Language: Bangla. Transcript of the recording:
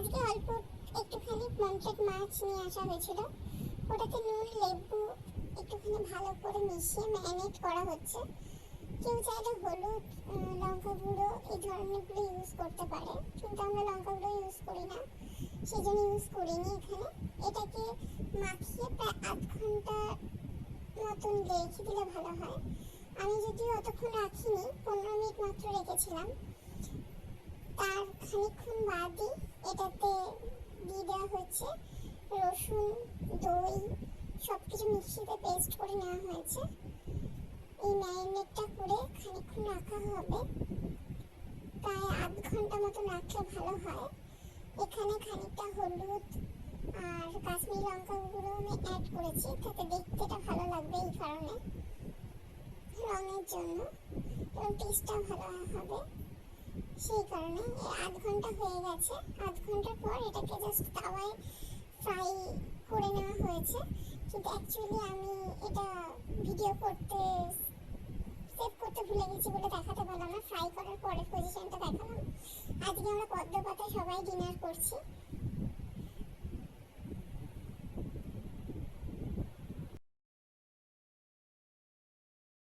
আজকে অল্প একটুখানি পমফ্রেট মাছ নিয়ে আসা হয়েছিল। ওটাতে নুন, লেবু একটুখানি ভালো করে মিশিয়ে ম্যারিনেট করা হচ্ছে। কেউ চাইলে হলুদ লঙ্কা গুঁড়ো এই ধরনেরগুলো ইউজ করতে পারে। কিন্তু আমরা লঙ্কা গুঁড়ো ইউজ করি না। সেই জন্য ইউজ করিনি এখানে। এটাকে মাখিয়ে প্রায় আধ ঘণ্টা মতন রেখে দিলে ভালো হয়। আমি যদিও অতক্ষণ রাখিনি, পনেরো মিনিট মাত্র রেখেছিলাম। তার খানিকক্ষণ বাদই এটাতে দিয়ে দেওয়া হচ্ছে রসুন, দই সব কিছু মিক্সিতে পেস্ট করে নেওয়া হয়েছে। এই ম্যারিনেটটা করে খানিকক্ষণ রাখা হবে। প্রায় আধ ঘণ্টা মতন রাখলে ভালো হয়। এখানে খানিকটা হলুদ আর কাশ্মীরি লঙ্কা গুঁড়ো আমি অ্যাড করেছি, তাতে দেখতে এটা ভালো লাগবে এই কারণে। রঙের জন্য। এবং টেস্টটা ভালো হবে। সেই কারণে আধ ঘণ্টা হয়ে গেছে। আধ ঘণ্টার পর এটাকে জাস্ট তাওয়ায় ফ্রাই করে নেওয়া হয়েছে। কিন্তু অ্যাকচুয়ালি আমি এটা ভিডিও করতে সেভ করতে ভুলে গেছি বলে দেখাতে পারলাম না। ফ্রাই করার পরের পজিশনটা দেখালাম। আজকে আমরা পদ্ম পাতায় সবাই ডিনার করছি।